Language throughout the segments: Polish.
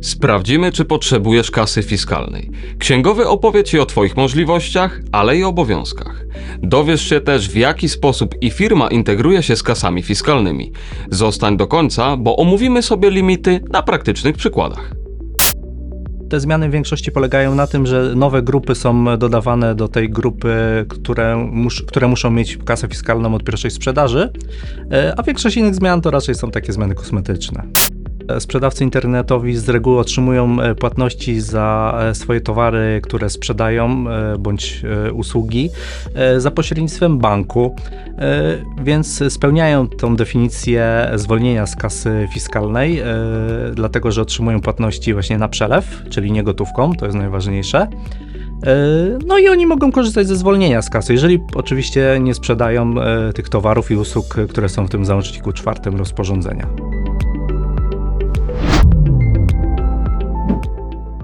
Sprawdzimy, czy potrzebujesz kasy fiskalnej. Księgowy opowie Ci o Twoich możliwościach, ale i obowiązkach. Dowiesz się też, w jaki sposób i firma integruje się z kasami fiskalnymi. Zostań do końca, bo omówimy sobie limity na praktycznych przykładach. Te zmiany w większości polegają na tym, że nowe grupy są dodawane do tej grupy, które, mus, które muszą mieć kasę fiskalną od pierwszej sprzedaży, e, a większość innych zmian to raczej są takie zmiany kosmetyczne. Sprzedawcy internetowi z reguły otrzymują e, płatności za e, swoje towary, które sprzedają e, bądź usługi za pośrednictwem banku, więc spełniają tą definicję zwolnienia z kasy fiskalnej, dlatego że otrzymują płatności właśnie na przelew, czyli nie gotówką, to jest najważniejsze. No i oni mogą korzystać ze zwolnienia z kasy, jeżeli oczywiście nie sprzedają tych towarów i usług, które są w tym załączniku czwartym rozporządzenia.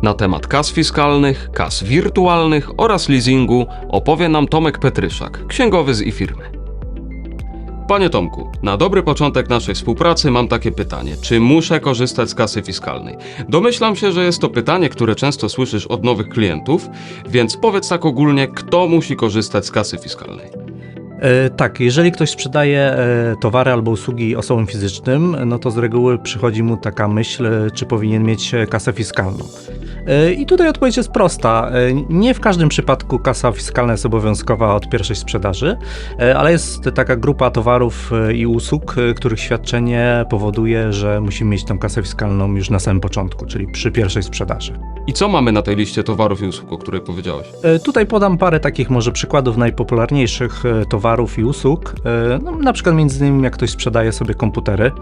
Na temat kas fiskalnych, kas wirtualnych oraz leasingu opowie nam Tomek Petryszak, księgowy z i-firmy. Panie Tomku, na dobry początek naszej współpracy mam takie pytanie. Czy muszę korzystać z kasy fiskalnej? Domyślam się, że jest to pytanie, które często słyszysz od nowych klientów, więc powiedz tak ogólnie, kto musi korzystać z kasy fiskalnej? E, Tak, jeżeli ktoś sprzedaje e, towary albo usługi osobom fizycznym, no to z reguły przychodzi mu taka myśl, e, czy powinien mieć kasę fiskalną. I tutaj odpowiedź jest prosta. E, Nie w każdym przypadku kasa fiskalna jest obowiązkowa od pierwszej sprzedaży, e, ale jest taka grupa towarów e, i usług, których świadczenie powoduje, że musimy mieć tą kasę fiskalną już na samym początku, czyli przy pierwszej sprzedaży. I co mamy na tej liście towarów i usług, o której powiedziałeś? Tutaj podam parę takich może przykładów najpopularniejszych towarów i usług. No, na przykład między innymi jak ktoś sprzedaje sobie komputery,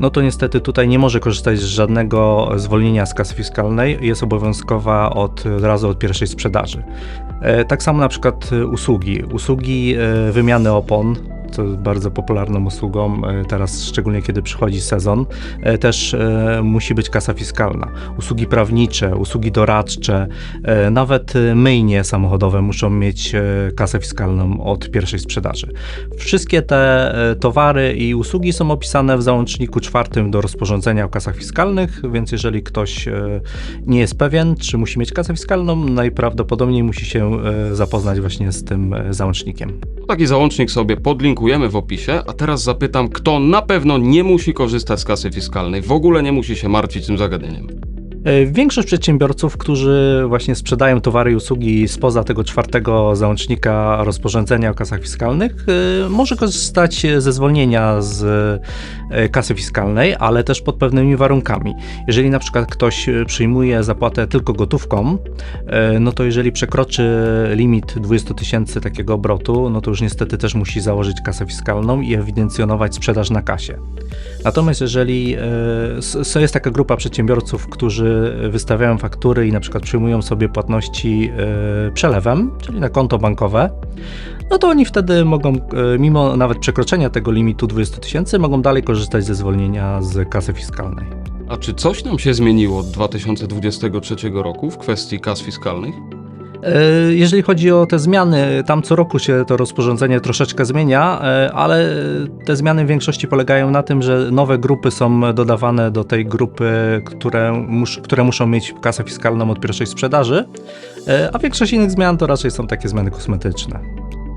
no to niestety tutaj nie może korzystać z żadnego zwolnienia z kasy fiskalnej, jest obowiązkowa od, od razu od pierwszej sprzedaży. E, Tak samo na przykład e, usługi. Usługi e, wymiany opon, co jest bardzo popularną usługą e, teraz, szczególnie kiedy przychodzi sezon, e, też e, musi być kasa fiskalna. Usługi prawnicze, usługi doradcze, nawet myjnie samochodowe muszą mieć kasę fiskalną od pierwszej sprzedaży. Wszystkie te towary i usługi są opisane w załączniku czwartym do rozporządzenia o kasach fiskalnych, więc jeżeli ktoś nie jest pewien, czy musi mieć kasę fiskalną, najprawdopodobniej musi się zapoznać właśnie z tym załącznikiem. Taki załącznik sobie podlinkujemy w opisie, a teraz zapytam, kto na pewno nie musi korzystać z kasy fiskalnej, w ogóle nie musi się martwić tym zagadnieniem. E, Większość przedsiębiorców, którzy właśnie sprzedają towary i usługi spoza tego czwartego załącznika rozporządzenia o kasach fiskalnych, e, może korzystać ze zwolnienia z e, kasy fiskalnej, ale też pod pewnymi warunkami. Jeżeli na przykład ktoś przyjmuje zapłatę tylko gotówką, no to jeżeli przekroczy limit 20 tysięcy takiego obrotu, no to już niestety też musi założyć kasę fiskalną i ewidencjonować sprzedaż na kasie. Natomiast jeżeli jest taka grupa przedsiębiorców, którzy wystawiają faktury i na przykład przyjmują sobie płatności e, przelewem, czyli na konto bankowe, no to oni wtedy mogą, e, mimo nawet przekroczenia tego limitu 20 tysięcy, mogą dalej korzystać ze zwolnienia z kasy fiskalnej. A czy coś nam się zmieniło od 2023 roku w kwestii kas fiskalnych? E, Jeżeli chodzi o te zmiany, tam co roku się to rozporządzenie troszeczkę zmienia, e, ale te zmiany w większości polegają na tym, że nowe grupy są dodawane do tej grupy, które, mus, które muszą mieć kasę fiskalną od pierwszej sprzedaży, e, a większość innych zmian to raczej są takie zmiany kosmetyczne.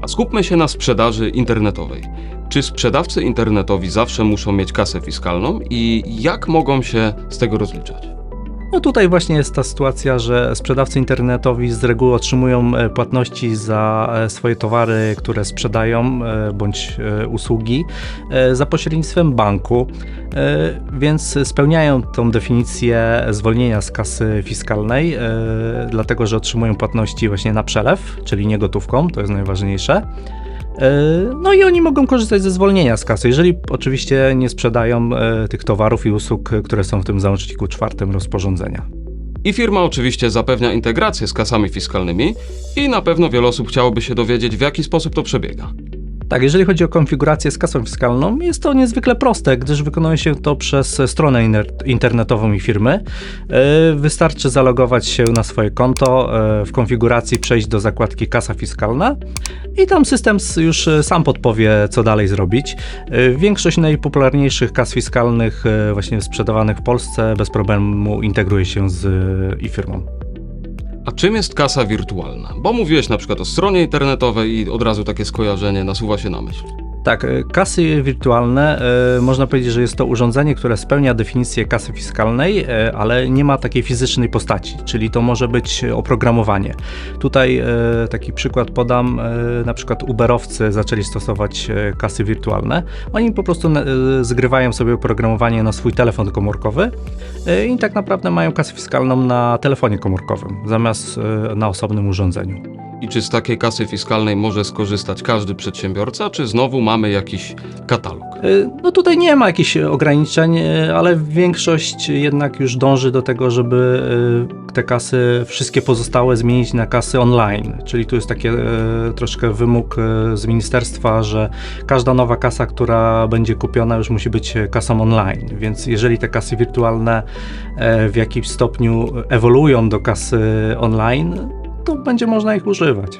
A skupmy się na sprzedaży internetowej. Czy sprzedawcy internetowi zawsze muszą mieć kasę fiskalną i jak mogą się z tego rozliczać? No tutaj właśnie jest ta sytuacja, że sprzedawcy internetowi z reguły otrzymują e, płatności za e, swoje towary, które sprzedają e, bądź usługi za pośrednictwem banku, więc spełniają tą definicję zwolnienia z kasy fiskalnej, dlatego że otrzymują płatności właśnie na przelew, czyli nie gotówką, to jest najważniejsze. E, No i oni mogą korzystać ze zwolnienia z kasy, jeżeli oczywiście nie sprzedają e, tych towarów i usług, które są w tym załączniku czwartym rozporządzenia. I firma oczywiście zapewnia integrację z kasami fiskalnymi i na pewno wiele osób chciałoby się dowiedzieć, w jaki sposób to przebiega. Tak, jeżeli chodzi o konfigurację z kasą fiskalną, jest to niezwykle proste, gdyż wykonuje się to przez stronę internetową i firmy. E, Wystarczy zalogować się na swoje konto, e, w konfiguracji przejść do zakładki kasa fiskalna i tam system już e, sam podpowie, co dalej zrobić. Większość najpopularniejszych kas fiskalnych właśnie sprzedawanych w Polsce bez problemu integruje się z e, e-firmą. A czym jest kasa wirtualna? Bo mówiłeś na przykład o stronie internetowej i od razu takie skojarzenie nasuwa się na myśl. Tak, e, kasy wirtualne, e, można powiedzieć, że jest to urządzenie, które spełnia definicję kasy fiskalnej, e, ale nie ma takiej fizycznej postaci, czyli to może być oprogramowanie. Tutaj taki przykład podam, na przykład Uberowcy zaczęli stosować kasy wirtualne. Oni po prostu zgrywają sobie oprogramowanie na swój telefon komórkowy i tak naprawdę mają kasę fiskalną na telefonie komórkowym, zamiast na osobnym urządzeniu. I czy z takiej kasy fiskalnej może skorzystać każdy przedsiębiorca, czy znowu mamy jakiś katalog? Y, No tutaj nie ma jakichś ograniczeń, y, ale większość jednak już dąży do tego, żeby y, te kasy wszystkie pozostałe zmienić na kasy online. Czyli tu jest taki troszkę wymóg z ministerstwa, że każda nowa kasa, która będzie kupiona już musi być kasą online. Więc jeżeli te kasy wirtualne w jakimś stopniu ewoluują do kasy online, to będzie można ich używać.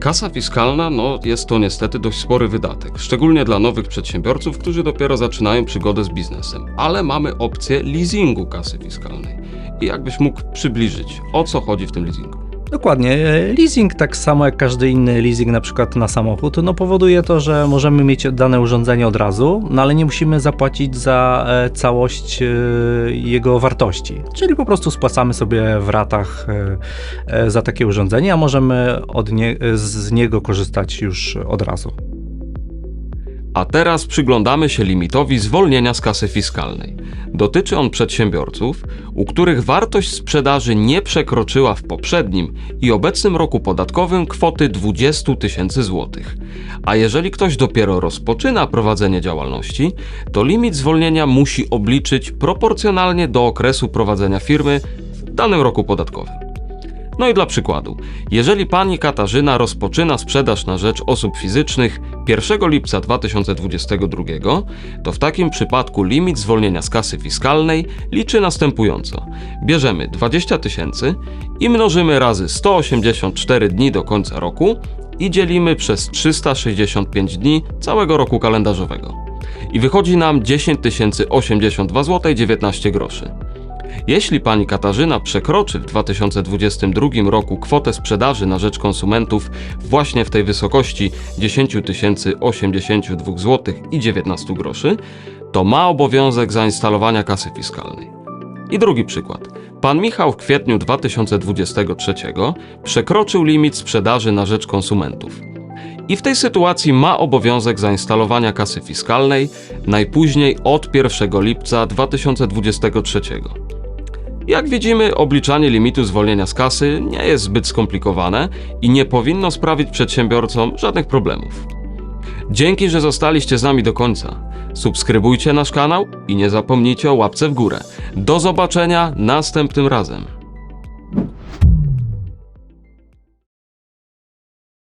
Kasa fiskalna, no jest to niestety dość spory wydatek, szczególnie dla nowych przedsiębiorców, którzy dopiero zaczynają przygodę z biznesem. Ale mamy opcję leasingu kasy fiskalnej. I jakbyś mógł przybliżyć, o co chodzi w tym leasingu? Dokładnie. E, Leasing, tak samo jak każdy inny leasing, na przykład na samochód, no powoduje to, że możemy mieć dane urządzenie od razu, no ale nie musimy zapłacić za e, całość e, jego wartości. Czyli po prostu spłacamy sobie w ratach za takie urządzenie, a możemy od nie, z niego korzystać już od razu. A teraz przyglądamy się limitowi zwolnienia z kasy fiskalnej. Dotyczy on przedsiębiorców, u których wartość sprzedaży nie przekroczyła w poprzednim i obecnym roku podatkowym kwoty 20 tysięcy złotych. A jeżeli ktoś dopiero rozpoczyna prowadzenie działalności, to limit zwolnienia musi obliczyć proporcjonalnie do okresu prowadzenia firmy w danym roku podatkowym. No i dla przykładu, jeżeli pani Katarzyna rozpoczyna sprzedaż na rzecz osób fizycznych 1 lipca 2022, to w takim przypadku limit zwolnienia z kasy fiskalnej liczy następująco. Bierzemy 20 tysięcy i mnożymy razy 184 dni do końca roku i dzielimy przez 365 dni całego roku kalendarzowego. I wychodzi nam 10 082 zł 19 groszy. Jeśli pani Katarzyna przekroczy w 2022 roku kwotę sprzedaży na rzecz konsumentów właśnie w tej wysokości 10 082 zł i 19 groszy, to ma obowiązek zainstalowania kasy fiskalnej. I drugi przykład. Pan Michał w kwietniu 2023 przekroczył limit sprzedaży na rzecz konsumentów. I w tej sytuacji ma obowiązek zainstalowania kasy fiskalnej najpóźniej od 1 lipca 2023. Jak widzimy, obliczanie limitu zwolnienia z kasy nie jest zbyt skomplikowane i nie powinno sprawić przedsiębiorcom żadnych problemów. Dzięki, że zostaliście z nami do końca. Subskrybujcie nasz kanał i nie zapomnijcie o łapce w górę. Do zobaczenia następnym razem.